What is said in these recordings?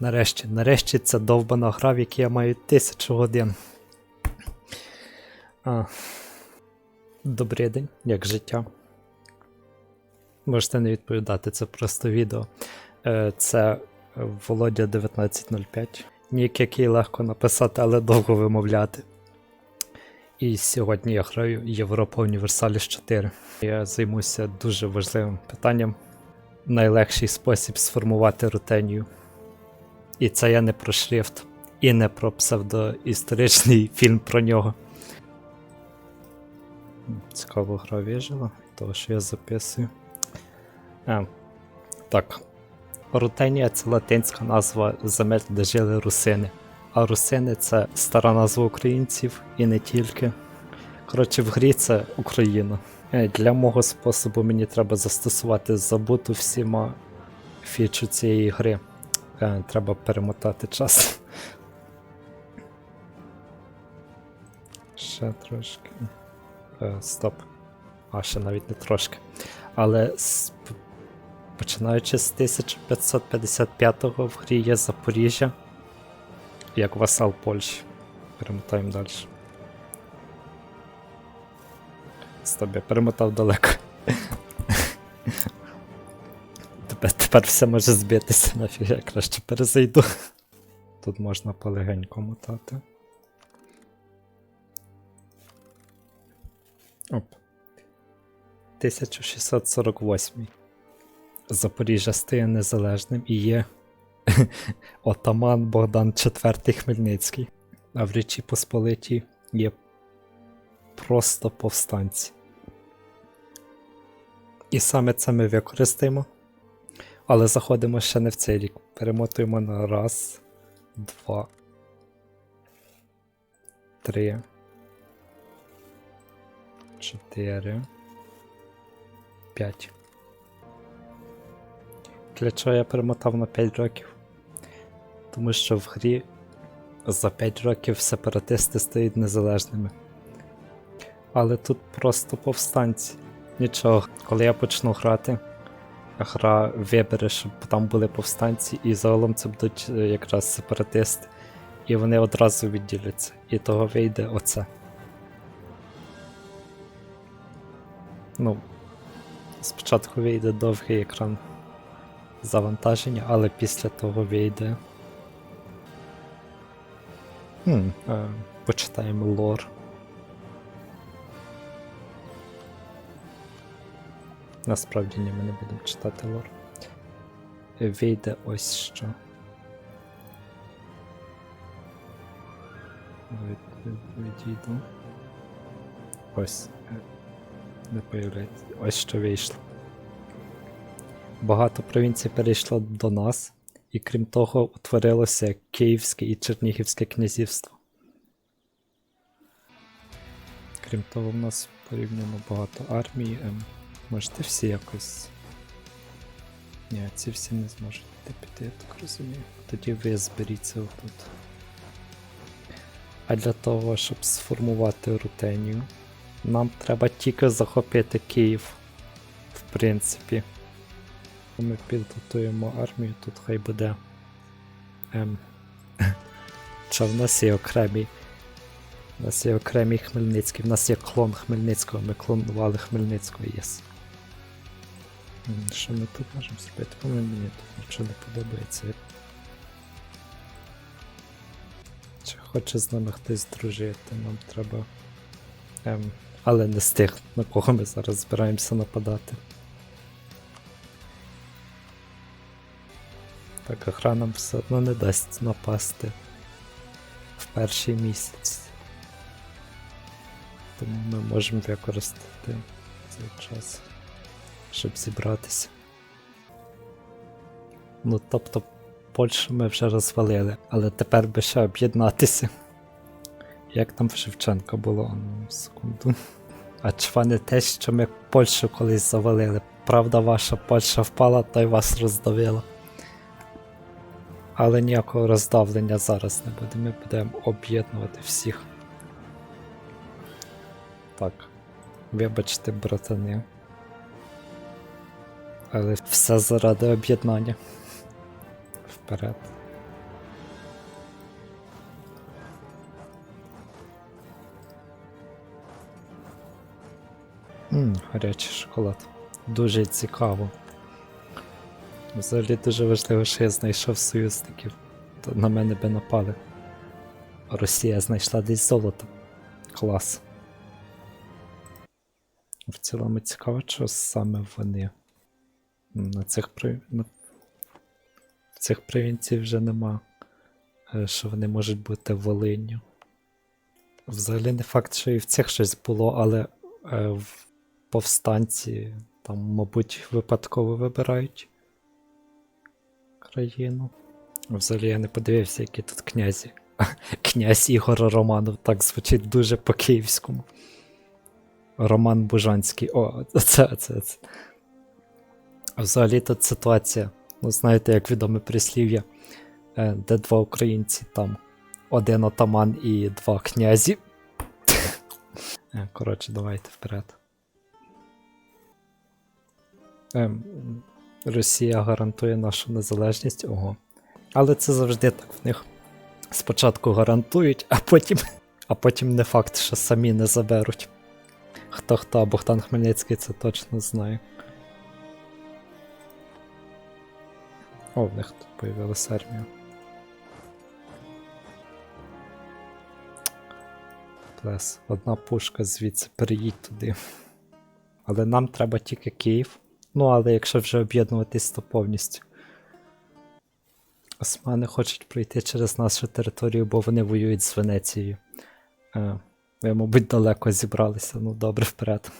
Нарешті, нарешті це довбана гра, в якій я маю тисячу годин. А. Добрий день, як життя. Можете не відповідати, це просто відео. Е, Це Володя 1905. Нік, який легко написати, але довго вимовляти. І сьогодні я граю Європа Універсаліс 4. Я займуся дуже важливим питанням. Найлегший спосіб сформувати рутенію. І це я не про шрифт, і не про псевдоісторичний фільм про нього. Цікаво гра вижила, того що я записую. А, так. Рутенія це латинська назва земель, де жили русини. А русини це стара назва українців і не тільки. Коротше, в грі це Україна. Е, Для мого способу мені треба застосувати забуту всіма фічу цієї гри. Е, Треба перемотати час. Ще трошки. Е, Стоп. А, ще навіть не трошки. Але з, починаючи з 1555-го в грі є Запоріжжя як васал Польщі. Перемотаємо далі. Стоп, я перемотав далеко. Тепер, все може збитися, нафіг я краще перезайду. Тут можна полегенько мотати. Оп. 1648. Запоріжжя стає незалежним і є отаман Богдан IV Хмельницький. А в Річі Посполитій є просто повстанці. І саме це ми використаємо. Але заходимо ще не в цей рік. Перемотуємо на раз, два, три, чотири, п'ять. Для чого я перемотав на 5 років? Тому що в грі за 5 років сепаратисти стають незалежними. Але тут просто повстанці. Нічого, коли я почну грати, гра вибере, щоб там були повстанці, і загалом це будуть е, якраз сепаратисти. І вони одразу відділяться. І того вийде оце. Ну, спочатку вийде довгий екран завантаження, але після того вийде. Хм, е, почитаємо лор. Насправді ні, ми не будемо читати лор. Вийде ось що. Від- від- Відійду. Ось. Не появляється. Ось що вийшло. Багато провінцій перейшло до нас, і крім того, утворилося Київське і Чернігівське князівство. Крім того, в нас порівняно багато армій. Можете всі якось. Ні, ці всі не зможуть піти, я так розумію. Тоді ви зберіться отут. А для того, щоб сформувати рутенію, нам треба тільки захопити Київ. В принципі. Ми підготуємо армію, тут хай буде. Ем. Що в нас є окремі. У нас є окремий Хмельницький, в нас є клон Хмельницького, ми клонували Хмельницького, єс. М, Що ми тут можемо зробити? По-моєму, мені тут нічого не подобається. Чи хоче з нами хтось дружити, нам треба. Ем, але не з тих, на кого ми зараз збираємося нападати. Так, гра нам все одно не дасть напасти в перший місяць. Тому ми можемо використати цей час, щоб зібратися. Ну, тобто, Польщу ми вже розвалили, але тепер би ще об'єднатися. Як там в Шевченка було? Ну, секунду. А чва не те, що ми Польщу колись завалили. Правда, ваша Польща впала, та й вас роздавила. Але ніякого роздавлення зараз не буде. Ми будемо об'єднувати всіх. Так. Вибачте, братани. Але все заради об'єднання. Вперед. Мм, гарячий шоколад. Дуже цікаво. Взагалі дуже важливо, що я знайшов союзників. То на мене би напали. Росія знайшла десь золото. Клас. В цілому цікаво, що саме вони. На цих при... Цих провінцій вже нема. е, Що вони можуть бути Волинню. Взагалі не факт, що і в цих щось було, але е, в повстанці там, мабуть, випадково вибирають країну. Взагалі я не подивився, які тут князі. Князь Ігор Романов так звучить дуже по-київському. Роман Бужанський. О, це, це, це. Взагалі тут ситуація. Ну, знаєте, як відоме прислів'я, е, де два українці, там один отаман і два князі. Е, Коротше, давайте вперед. Ем, Росія гарантує нашу незалежність. Ого. Але це завжди так в них. Спочатку гарантують, а потім, а потім не факт, що самі не заберуть. Хто хто, Богдан Хмельницький це точно знає. О, в них тут появилася армія. Плес, одна пушка звідси, переїдь туди. Але нам треба тільки Київ. Ну, але якщо вже об'єднуватись, то повністю. Османи хочуть пройти через нашу територію, бо вони воюють з Венецією. Е, ви, мабуть, далеко зібралися, ну добре вперед.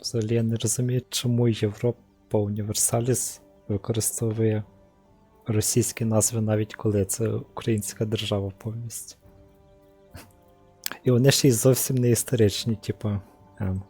Взагалі я не розумію, чому Європа Універсаліс використовує російські назви навіть коли це українська держава повністю. І вони ще й зовсім не історичні, типу. Ем,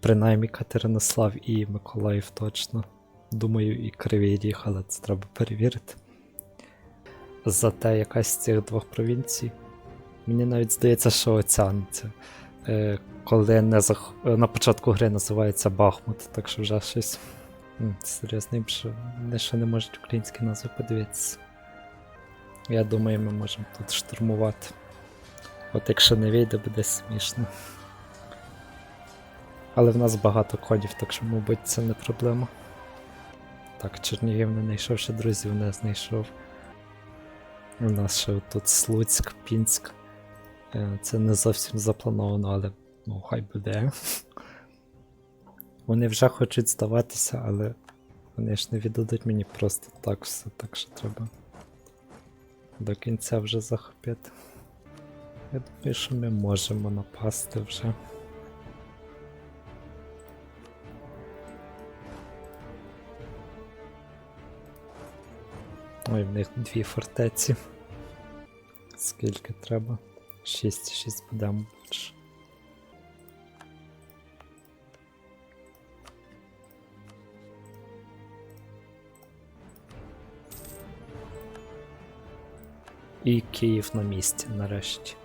принаймні Катеринослав і Миколаїв точно. Думаю, і Кривий Ріг, але це треба перевірити. Зате якась з цих двох провінцій. Мені навіть здається, що оця е, коли не зах... на початку гри називається Бахмут, так що вже щось. М, Серйозно, їм ще, не можуть українські назви подивитися. Я думаю, ми можемо тут штурмувати. От якщо не вийде, буде смішно. Але в нас багато кодів, так що, мабуть, це не проблема. Так, Чернігів не знайшов, ще друзів не знайшов. У нас ще тут Слуцьк, Пінськ. Е, Це не зовсім заплановано, але ну, хай буде. Вони вже хочуть здаватися, але вони ж не віддадуть мені просто так все, так що треба до кінця вже захопити. Я думаю, що ми можемо напасти вже. Ой, в них дві фортеці. Скільки треба? 6, 6 будемо І Київ на місці нарешті.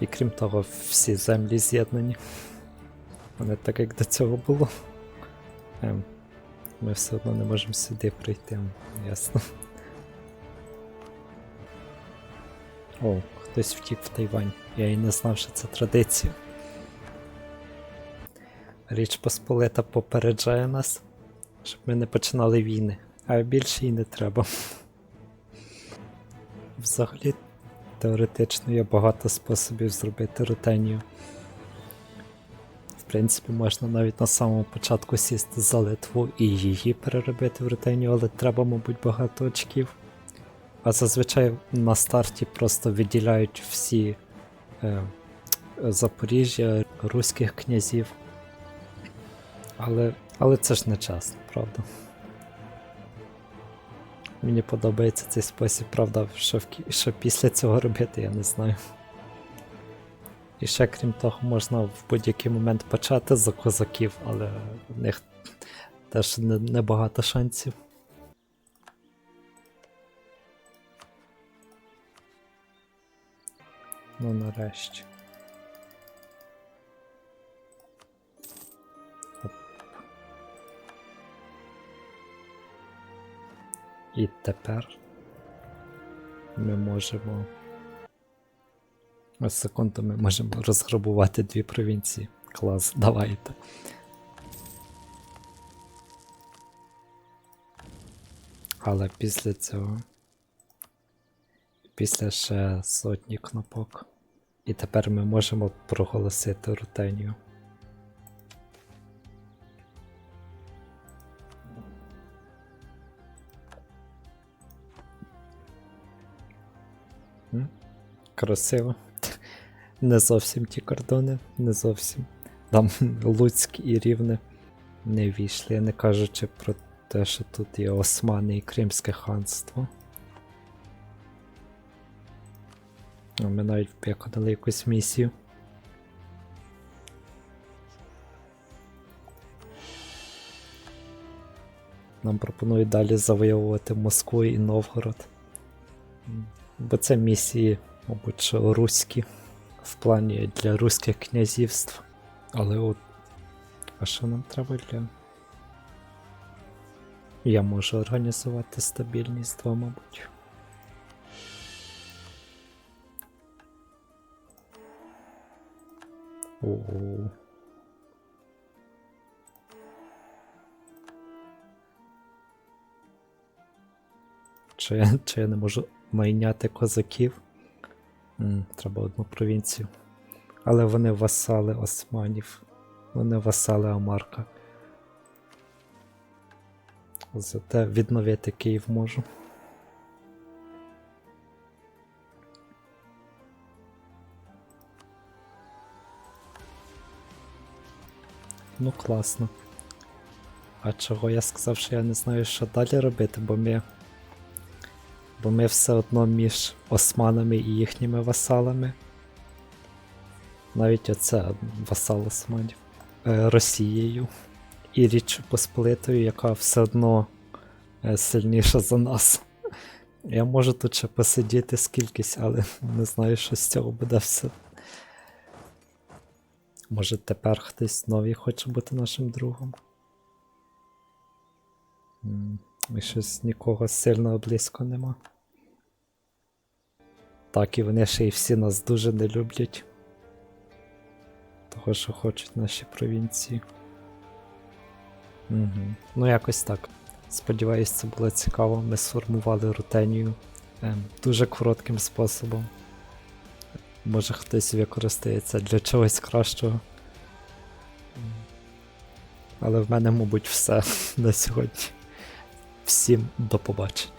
І крім того, всі землі з'єднані. А не так, як до цього було. Ем, ми все одно не можемо сюди прийти, ясно. О, хтось втік в Тайвань. Я і не знав, що це традиція. Річ Посполита попереджає нас, щоб ми не починали війни, а більше і не треба. Взагалі, теоретично є багато способів зробити рутенію. В принципі, можна навіть на самому початку сісти за Литву і її переробити в рутенію, але треба, мабуть, багато очків. А зазвичай на старті просто виділяють всі е, Запоріжжя, руських князів. Але, але це ж не чесно, правда. Мені подобається цей спосіб, правда, що, в, що після цього робити, я не знаю. І ще крім того, можна в будь-який момент почати за козаків, але в них теж не- небагато шансів. Ну нарешті. І тепер ми можемо. Ось секунду ми можемо розграбувати дві провінції Клас, давайте. Але після цього. Після ще сотні кнопок. І тепер ми можемо проголосити рутенію. Красиво. Не зовсім ті кордони, не зовсім. Там Луцьк і Рівне не війшли, не кажучи про те, що тут є Османи і Кримське ханство. Ми навіть виконали якусь місію. Нам пропонують далі завоювати Москву і Новгород. Бо це місії, мабуть, що руські в плані для руських князівств. Але от. А що нам треба для. Я можу організувати стабільність 2, мабуть. О. Чи, чи я не можу майняти козаків? Треба одну провінцію. Але вони васали османів. Вони васали Амарка. Зате відновити Київ можу. Ну, класно. А чого я сказав, що я не знаю, що далі робити, бо ми. Бо ми все одно між османами і їхніми васалами. Навіть оце васал османів. Е, Росією і Річчю Посполитою, яка все одно е, сильніша за нас. Я можу тут ще посидіти скількись, але не знаю, що з цього буде все. Може тепер хтось новий хоче бути нашим другом. М, І щось нікого сильно близько нема. Так, і вони ще й всі нас дуже не люблять. Того, що хочуть наші провінції. Угу. Ну, якось так. Сподіваюсь, це було цікаво. Ми сформували рутенію ем, дуже коротким способом. Може хтось використає це для чогось кращого. Але в мене, мабуть, все на сьогодні. Всім до побачення.